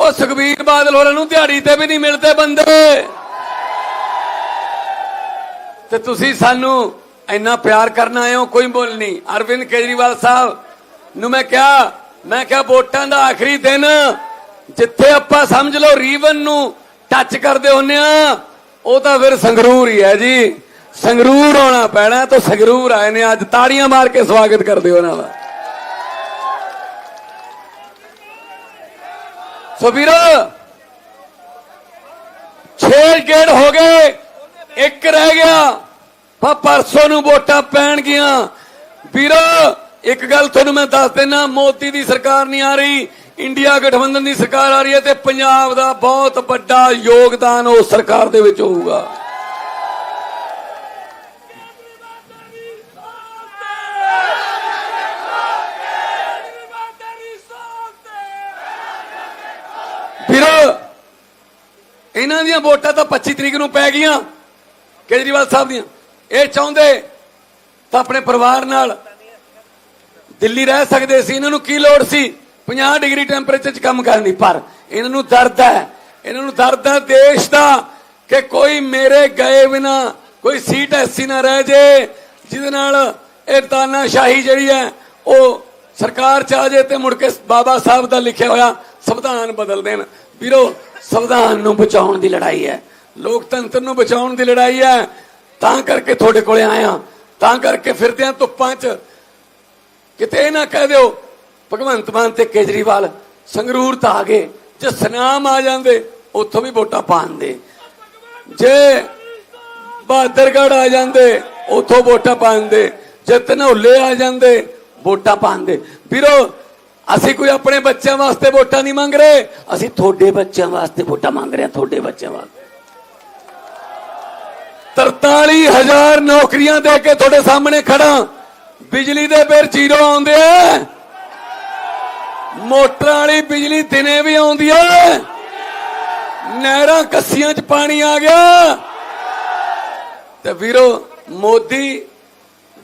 ਉਹ ਸੁਖਬੀਰ ਬਾਦਲ ਹੋਰਾਂ ਨੂੰ ਦਿਹਾੜੀ ਤੇ ਵੀ ਨਹੀਂ ਮਿਲਦੇ ਬੰਦੇ। ਤੇ ਤੁਸੀਂ ਸਾਨੂੰ ਇੰਨਾ ਪਿਆਰ ਕਰਨਾ ਆਏ ਹੋ, ਕੋਈ ਬੋਲ ਨਹੀਂ। ਅਰਵਿੰਦ ਕੇਜਰੀਵਾਲ ਸਾਹਿਬ ਨੂੰ ਮੈਂ ਕਿਹਾ ਮੈਂ ਕਿਹਾ ਵੋਟਾਂ ਦਾ ਆਖਰੀ ਦਿਨ, ਜਿੱਥੇ ਆਪਾਂ ਸਮਝ ਲਓ ਰੀਵਨ ਨੂੰ ਟੱਚ ਕਰਦੇ ਹੁੰਨੇ ਆ, ਉਹ ਤਾਂ ਫਿਰ ਸੰਗਰੂਰ ਹੀ ਹੈ ਜੀ। ਸੰਗਰੂਰ ਆਉਣਾ ਪੈਣਾ ਤਾਂ ਸੰਗਰੂਰ ਆਏ ਨੇ, ਅੱਜ ਤਾੜੀਆਂ ਮਾਰ ਕੇ ਸਵਾਗਤ ਕਰਦੇ ਹੋ ਉਹਨਾਂ ਦਾ। ਸੋ ਵੀਰੋ 6 ਗੇੜ ਹੋ ਗਏ, ਇੱਕ ਰਹਿ ਗਿਆ, ਪਰ ਪਰਸੋਂ ਨੂੰ ਵੋਟਾਂ ਪੈਣਗੀਆਂ ਵੀਰੋ, ਇੱਕ ਗੱਲ ਤੁਹਾਨੂੰ ਮੈਂ ਦੱਸ ਦੇਣਾ ਮੋਦੀ ਦੀ ਸਰਕਾਰ ਨਹੀਂ ਆ ਰਹੀ, ਇੰਡੀਆ ਗਠਬੰਧਨ ਦੀ ਸਰਕਾਰ ਆ ਰਹੀ ਹੈ ਤੇ ਪੰਜਾਬ ਦਾ ਬਹੁਤ ਵੱਡਾ ਯੋਗਦਾਨ ਉਸ ਸਰਕਾਰ ਦੇ ਵਿੱਚ ਹੋਊਗਾ। ਇਹਨਾਂ ਦੀਆਂ ਵੋਟਾਂ ਤਾਂ 25 ਤਰੀਕ ਨੂੰ ਪੈ ਗਈਆਂ, ਕੇਜਰੀਵਾਲ ਸਾਹਿਬ ਦੀਆਂ। ਇਹ ਚਾਹੁੰਦੇ ਤਾਂ ਆਪਣੇ ਪਰਿਵਾਰ ਨਾਲ ਦਿੱਲੀ ਰਹਿ ਸਕਦੇ ਸੀ, ਇਹਨਾਂ ਨੂੰ ਕੀ ਲੋੜ ਸੀ? 50 ਡਿਗਰੀ ਟੈਂਪਰੇਚਰ 'ਚ ਕੰਮ ਕਰਨ ਪਰ ਇਹਨਾਂ ਨੂੰ ਦਰਦ ਹੈ। ਇਹਨਾਂ ਨੂੰ ਦਰਦ ਹੈ ਦੇਸ਼ ਦਾ ਕਿ ਕੋਈ ਮੇਰੇ ਗਏ ਬਿਨਾ ਕੋਈ ਸੀਟ ਐਸੀ ਨਾ ਰਹਿ ਜੇ, ਜਿਹਦੇ ਨਾਲ ਇਹ ਤਾਨਾਸ਼ਾਹੀ ਜਿਹੜੀ ਹੈ, ਉਹ ਸਰਕਾਰ ਚ ਆ ਜੇ ਤੇ ਮੁੜ ਕੇ ਬਾਬਾ ਸਾਹਿਬ ਦਾ ਲਿਖਿਆ ਹੋਇਆ ਸੰਵਿਧਾਨ ਬਦਲ ਦੇਣ। ਵੀਰੋ ਸੰਵਿਧਾਨ ਨੂੰ ਬਚਾਉਣ ਦੀ ਲੜਾਈ ਹੈ। ਲੋਕਤੰਤਰ ਨੂੰ ਬਚਾਉਣ ਦੀ ਲੜਾਈ ਹੈ। ਤਾਂ ਕਰਕੇ ਤੁਹਾਡੇ ਕੋਲੇ ਆਇਆ ਤਾਂ ਕਰਕੇ ਫਿਰਦੇ ਆ ਧੁੱਪਾਂ 'ਚ। ਕਿਤੇ ਨਾ ਕਹਿ ਦਿਓ, ਭਗਵੰਤ ਮਾਨ ਤੇ ਕੇਜਰੀਵਾਲ ਸੰਗਰੂਰ ਤਾਂ ਆ ਗਏ। ਜੇ ਸਨਾਮ ਆ ਜਾਂਦੇ, ਉੱਥੋਂ ਵੀ ਵੋਟਾਂ ਪਾਉਂਦੇ ਜੇ ਬਹਾਦਰਗੜ੍ਹ ਆ ਜਾਂਦੇ, ਉੱਥੋਂ ਵੋਟਾਂ ਪਾਉਂਦੇ ਜੇ ਧਨੌਲੇ ਆ ਜਾਂਦੇ, ਵੋਟਾਂ ਪਾਉਂਦੇ ਵੀਰੋ ਅਸੀਂ ਕੋਈ ਆਪਣੇ ਬੱਚਿਆਂ ਵਾਸਤੇ ਵੋਟਾਂ ਨਹੀਂ ਮੰਗ ਰਹੇ। ਅਸੀਂ ਤੁਹਾਡੇ ਬੱਚਿਆਂ ਵਾਸਤੇ ਵੋਟਾਂ ਮੰਗ ਰਹੇ ਹਾਂ, ਤੁਹਾਡੇ ਬੱਚਿਆਂ ਵਾਸਤੇ। 43000 ਨੌਕਰੀਆਂ ਦੇ ਕੇ ਤੁਹਾਡੇ ਸਾਹਮਣੇ ਖੜਾ ਬਿਜਲੀ ਦੇ ਬਿੱਲ ਜ਼ੀਰੋ ਆਉਂਦੇ ਆ। ਮੋਟਰਾਂ ਵਾਲੀ ਬਿਜਲੀ ਦਿਨੇ ਵੀ ਆਉਂਦੀ ਹੈ ਨਹਿਰਾਂ ਕੱਸੀਆਂ 'ਚ ਪਾਣੀ ਆ ਗਿਆ। ਤੇ ਵੀਰੋ, ਮੋਦੀ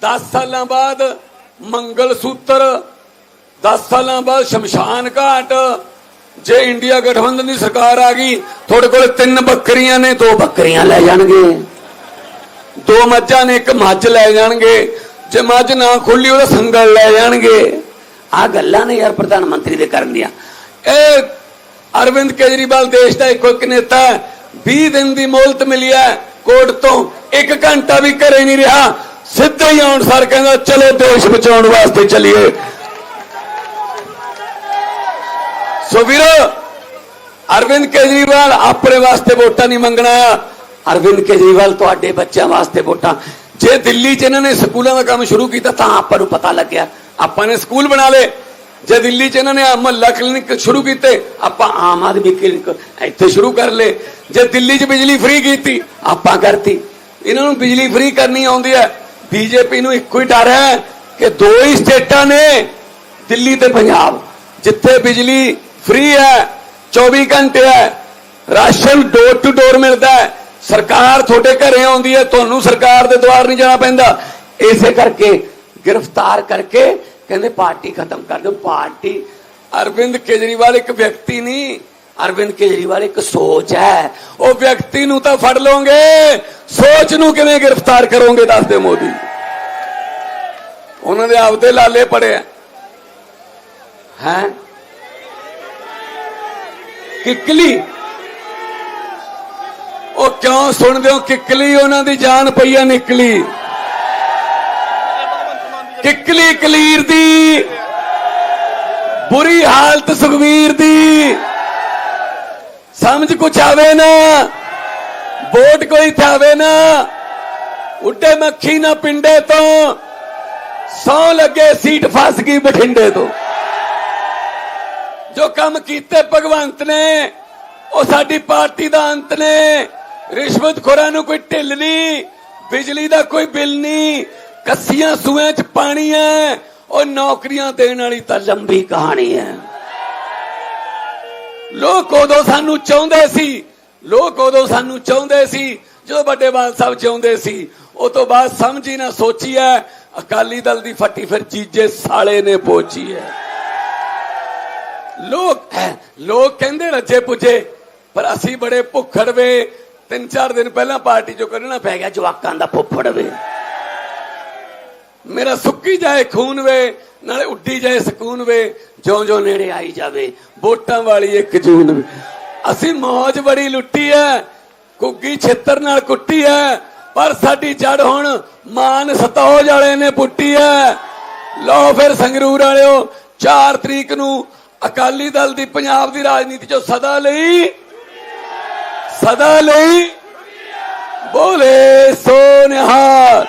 10 ਸਾਲਾਂ ਬਾਅਦ ਮੰਗਲ ਸੂਤਰ 10 ਸਾਲਾਂ ਬਾਅਦ ਸ਼ਮਸ਼ਾਨ ਘਾਟ, ਜੇ ਇੰਡੀਆ ਗਠਬੰਧਨ ਦੀ ਸਰਕਾਰ ਆ ਗਈ, ਤੁਹਾਡੇ ਕੋਲ ਤਿੰਨ ਬੱਕਰੀਆਂ ਨੇ, ਦੋ ਬੱਕਰੀਆਂ ਲੈ ਜਾਣਗੇ। ਦੋ ਮੱਝਾਂ ਨੇ, ਇੱਕ ਮੱਝ ਲੈ ਜਾਣਗੇ। ਜੇ ਮੱਝ ਨਾ ਖੁੱਲੀ, ਉਹਦਾ ਸੰਗਲ ਲੈ ਜਾਣਗੇ। ਆ ਗੱਲਾਂ ਨੇ ਯਾਰ ਪ੍ਰਧਾਨ ਮੰਤਰੀ ਦੇ ਕਰਨ ਦੀਆਂ। ਇਹ ਅਰਵਿੰਦ ਕੇਜਰੀਵਾਲ ਦੇਸ਼ ਦਾ ਇੱਕੋ ਇੱਕ ਨੇਤਾ ਹੈ। 20 ਦਿਨ ਦੀ ਮੋਹਲਤ ਮਿਲੀ ਹੈ ਕੋਰਟ ਤੋਂ। ਇੱਕ ਘੰਟਾ ਵੀ ਘਰੇ ਨਹੀਂ ਰਿਹਾ। ਸਿੱਧਾ ਹੀ ਆਉਣ ਸਰ ਕਹਿੰਦਾ, ਚਲੋ ਦੇਸ਼ ਬਚਾਉਣ ਵਾਸਤੇ ਚੱਲੀਏ। ਸੋ ਵੀਰੋ, ਅਰਵਿੰਦ ਕੇਜਰੀਵਾਲ ਆਪਣੇ ਵਾਸਤੇ ਵੋਟਾਂ ਨਹੀਂ ਮੰਗਣਾ ਅਰਵਿੰਦ ਕੇਜਰੀਵਾਲ ਤੁਹਾਡੇ ਬੱਚਿਆਂ ਵਾਸਤੇ ਵੋਟਾਂ। ਜੇ ਦਿੱਲੀ 'ਚ ਇਹਨਾਂ ਨੇ ਸਕੂਲਾਂ ਦਾ ਕੰਮ ਸ਼ੁਰੂ ਕੀਤਾ ਤਾਂ ਆਪਾਂ ਨੂੰ ਪਤਾ ਲੱਗਿਆ। ਆਪਾਂ ਨੇ ਸਕੂਲ ਬਣਾ ਲਏ। ਜੇ ਦਿੱਲੀ 'ਚ ਇਹਨਾਂ ਨੇ ਮਹੱਲਾ ਕਲੀਨਿਕ ਸ਼ੁਰੂ ਕੀਤੇ, ਆਪਾਂ ਆਮ ਆਦਮੀ ਕਲੀਨਿਕ ਇੱਥੇ ਸ਼ੁਰੂ ਕਰ ਲਏ। ਜੇ ਦਿੱਲੀ 'ਚ ਬਿਜਲੀ ਫ੍ਰੀ ਕੀਤੀ, ਆਪਾਂ ਕਰਤੀ। ਇਹਨਾਂ ਨੂੰ ਬਿਜਲੀ ਫ੍ਰੀ ਕਰਨੀ ਆਉਂਦੀ ਹੈ। ਬੀਜੇਪੀ ਨੂੰ ਇੱਕੋ ਹੀ ਡਰ ਹੈ ਕਿ ਦੋ ਹੀ ਸਟੇਟਾਂ ਨੇ, ਦਿੱਲੀ ਤੇ ਪੰਜਾਬ। ਜਿੱਥੇ ਬਿਜਲੀ ਫ੍ਰੀ ਹੈ 24 ਘੰਟੇ ਹੈ। ਰਾਸ਼ਨ ਡੋਰ ਟੂ ਡੋਰ ਮਿਲਦਾ ਹੈ। ਸਰਕਾਰ ਤੁਹਾਡੇ ਘਰੇ ਆਉਂਦੀ ਹੈ, ਤੁਹਾਨੂੰ ਸਰਕਾਰ ਦੇ ਦੁਆਰ ਨਹੀਂ ਜਾਣਾ ਪੈਂਦਾ। ਇਸੇ ਕਰਕੇ ਗ੍ਰਿਫਤਾਰ ਕਰਕੇ ਕਹਿੰਦੇ ਪਾਰਟੀ ਖਤਮ ਕਰ ਦਿਓ। ਪਾਰਟੀ ਅਰਵਿੰਦ ਕੇਜਰੀਵਾਲ ਇੱਕ ਵਿਅਕਤੀ ਨਹੀਂ, ਅਰਵਿੰਦ ਕੇਜਰੀਵਾਲ ਇੱਕ ਸੋਚ ਹੈ। ਉਹ ਵਿਅਕਤੀ ਨੂੰ ਤਾਂ ਫੜ ਲਓਗੇ। ਸੋਚ ਨੂੰ ਕਿਵੇਂ ਗ੍ਰਿਫਤਾਰ ਕਰੋਗੇ ਦੱਸਦੇ ਮੋਦੀ ਉਹਨਾਂ ਦੇ ਆਪਦੇ ਲਾਲੇ ਪੜੇ ਹੈ ਹੈਂ? ਕਿੱਕਲੀ। ਉਹ ਕਿਉਂ ਸੁਣਦੇ ਹੋ? ਕਿੱਕਲੀ ਉਹਨਾਂ ਦੀ ਜਾਨ ਪਈਆ ਨਿਕਲੀ। ਕਿੱਕਲੀ ਕਲੀਰ ਦੀ, ਬੁਰੀ ਹਾਲਤ ਸੁਖਵੀਰ ਦੀ। ਸਮਝ ਕੁਛ ਆਵੇ ਨਾ? ਵੋਟ ਕੋਈ ਥਾਵੇ ਨਾ? ਉੱਡੇ ਮੱਖੀ ਨਾ ਪਿੰਡੇ ਤੋਂ। ਸੌ ਲੱਗੇ ਸੀਟ ਫਸ ਗਈ ਬਠਿੰਡੇ ਤੋਂ। ਜੋ ਕੰਮ ਕੀਤੇ ਭਗਵੰਤ ਨੇ, ਉਹ ਸਾਡੀ ਪਾਰਟੀ ਦਾ ਅੰਤ ਨੇ। ਰਿਸ਼ਵਤ ਰਿਸ਼ਵਤਖੋਰਾਂ ਨੂੰ ਕੋਈ ਢਿੱਲ ਨਹੀਂ, ਬਿਜਲੀ ਦਾ ਕੋਈ ਬਿੱਲ ਨਹੀਂ, ਕੱਸੀਆਂ ਸੂਆਂ 'ਚ ਪਾਣੀ ਹੈ, ਉਹ ਨੌਕਰੀਆਂ ਦੇਣ ਵਾਲੀ ਤਾਂ ਲੰਬੀ ਕਹਾਣੀ ਹੈ। ਲੋਕ ਉਦੋਂ ਸਾਨੂੰ ਚਾਹੁੰਦੇ ਸੀ, ਲੋਕ ਉਦੋਂ ਸਾਨੂੰ ਚਾਹੁੰਦੇ ਸੀ, ਜਦੋਂ ਵੱਡੇ ਬਾਲ ਸਾਹਿਬ ਚਾਹੁੰਦੇ ਸੀ, ਉਹ ਤੋਂ ਬਾਅਦ ਸਮਝੀ ਨਾ ਸੋਚੀ ਹੈ ਅਕਾਲੀ ਦਲ ਦੀ ਫੱਟੀ ਫਿਰ ਚੀਜੇ ਸਾਲੇ ਨੇ ਪੋਚੀ ਹੈ ਲੋਕ ਲੋਕ ਕਹਿੰਦੇ ਰੱਜੇ ਪੁੱਜੇ, ਪਰ ਅਸੀਂ ਬੜੇ ਭੁੱਖੜ ਵੇ। ਤਿੰਨ ਚਾਰ ਦਿਨ ਪਹਿਲਾਂ ਪਾਰਟੀ ਚੋਂ ਕੱਢਣਾ ਪੈ ਗਿਆ, ਜਵਾਕਾਂ ਦਾ ਫੁੱਫੜ ਵੇ। ਮੇਰਾ ਸੁੱਕੀ ਜਾਏ ਖੂਨ ਵੇ, ਨਾਲੇ ਉੱਡੀ ਜਾਏ ਸਕੂਨ ਵੇ ਜਿਉਂ ਜਿਉਂ ਨੇੜੇ ਆਈ ਜਾਵੇ, ਵੋਟਾਂ ਵਾਲੀ ਇੱਕ ਜੂਨ ਵੇ। ਅਸੀਂ ਮੌਜ ਬੜੀ ਲੁੱਟੀ ਐ ਕੁੱਗੀ ਛੇਤਰ ਨਾਲ ਕੁੱਟੀ ਐ, ਪਰ ਸਾਡੀ ਜੜ ਹੁਣ ਮਾਨ ਸਤੌਜ ਵਾਲੇ ਨੇ ਪੁੱਟੀ ਐ। ਲਓ ਫਿਰ ਸੰਗਰੂਰ ਵਾਲਿਓ 4 ਤਰੀਕ ਨੂੰ ਅਕਾਲੀ ਦਲ ਦੀ ਪੰਜਾਬ ਦੀ ਰਾਜਨੀਤੀ ਚੋਂ ਸਦਾ ਲਈ ਸਦਾ ਲਈ ਬੋਲੇ ਸੋ ਨਿਹਾਲ